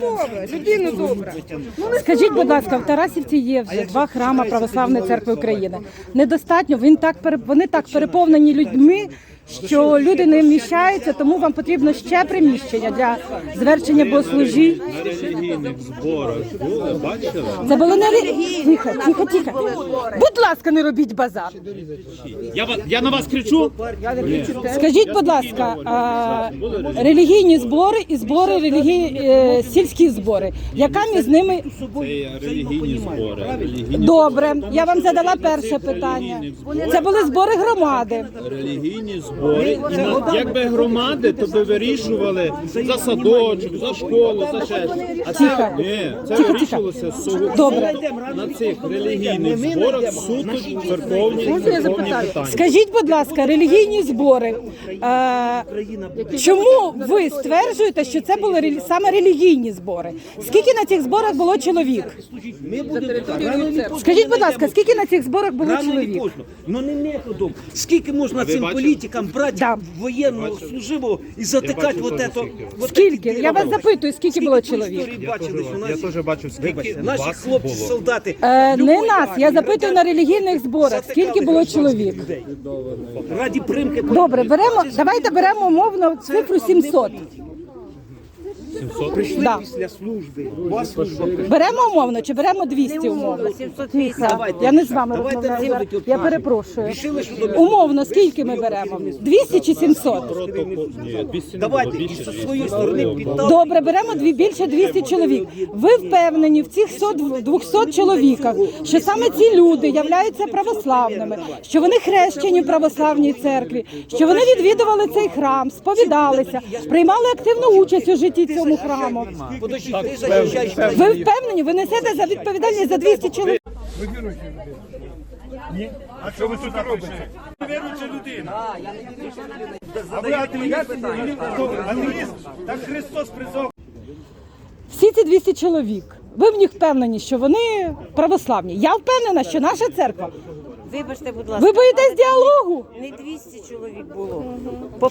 Добре, людина добра. Скажіть, будь ласка, в Тарасівці є вже два храми Православної церкви України. Недостатньо, він так пере- вони так переповнені людьми, що люди не вміщаються, тому вам потрібно ще приміщення для звершення богослужінь. На релігійних зборах були, бачили? Це було не ре- тихо, тихо, тихо. Будь ласка, не робіть базар. Я, ва- я на вас кричу? Скажіть, будь ласка, а, релігійні збори і збори релігії, е, сільські збори. Яка між ними Це є релігійні збори. Релігійні, добре? Я вам задала перше питання. Це були збори громади. релігійні збори. І на, якби громади, то би вирішували за садочок, за школу, за ще. щось. А Тихо. це, ні, це Тихо, вирішувалося сугубо Добре. на цих релігійних зборах суто церковні, церковні питання. Скажіть, будь ласка, релігійні збори. Е, чому ви стверджуєте, що це були релі- саме релігійні збори? Скільки на цих зборах було чоловік? Скажіть, будь ласка, скільки на цих зборах було Рано чи чоловік? Ну не методом. Скільки можна цим бачили? політикам брати Да. воєнного служивого і затикати бачив вот теж это? скільки. вот Скільки? такі Я вас запитую, скільки було чоловік? історії бачили, що Я наші, теж бачив, скільки вибачте, наші вас хлопці, було. солдати. Е, не любої нас, я запитую на релігійних зборах. затикали Скільки було гражданських чоловік? людей. Раді примки. Добре, беремо, давайте беремо умовно цифру 700. 700? Прийшли Да. після служби. У вас служба. Беремо умовно чи беремо 200 умовно? 750. Давайте, Я не з вами давайте розмовляю. зараз. Я перепрошую. Рішили, що до- Умовно, скільки ми беремо? 200 чи 700? Протокол. Ні, 200 не Давайте і більше. зі своєї сторони. Добре, беремо дві більше 200 чоловік. Ви впевнені в цих 100 200 чоловіках, що саме ці люди являються православними, що вони хрещені в православній церкві, що вони відвідували цей храм, сповідалися, приймали активну участь у житті цьому храму. Ти захищаєш Ви впевнені, ви несете за відповідальність за 200 чоловік? А що ви тут робите? Віруюча людина. А ви атеїст? Атеїст? Так Христос призов. Всі ці 200 чоловік. Ви в них впевнені, що вони православні. Я впевнена, що наша церква. Вибачте, будь ласка. Ви боїтесь діалогу? Не 200 чоловік було. По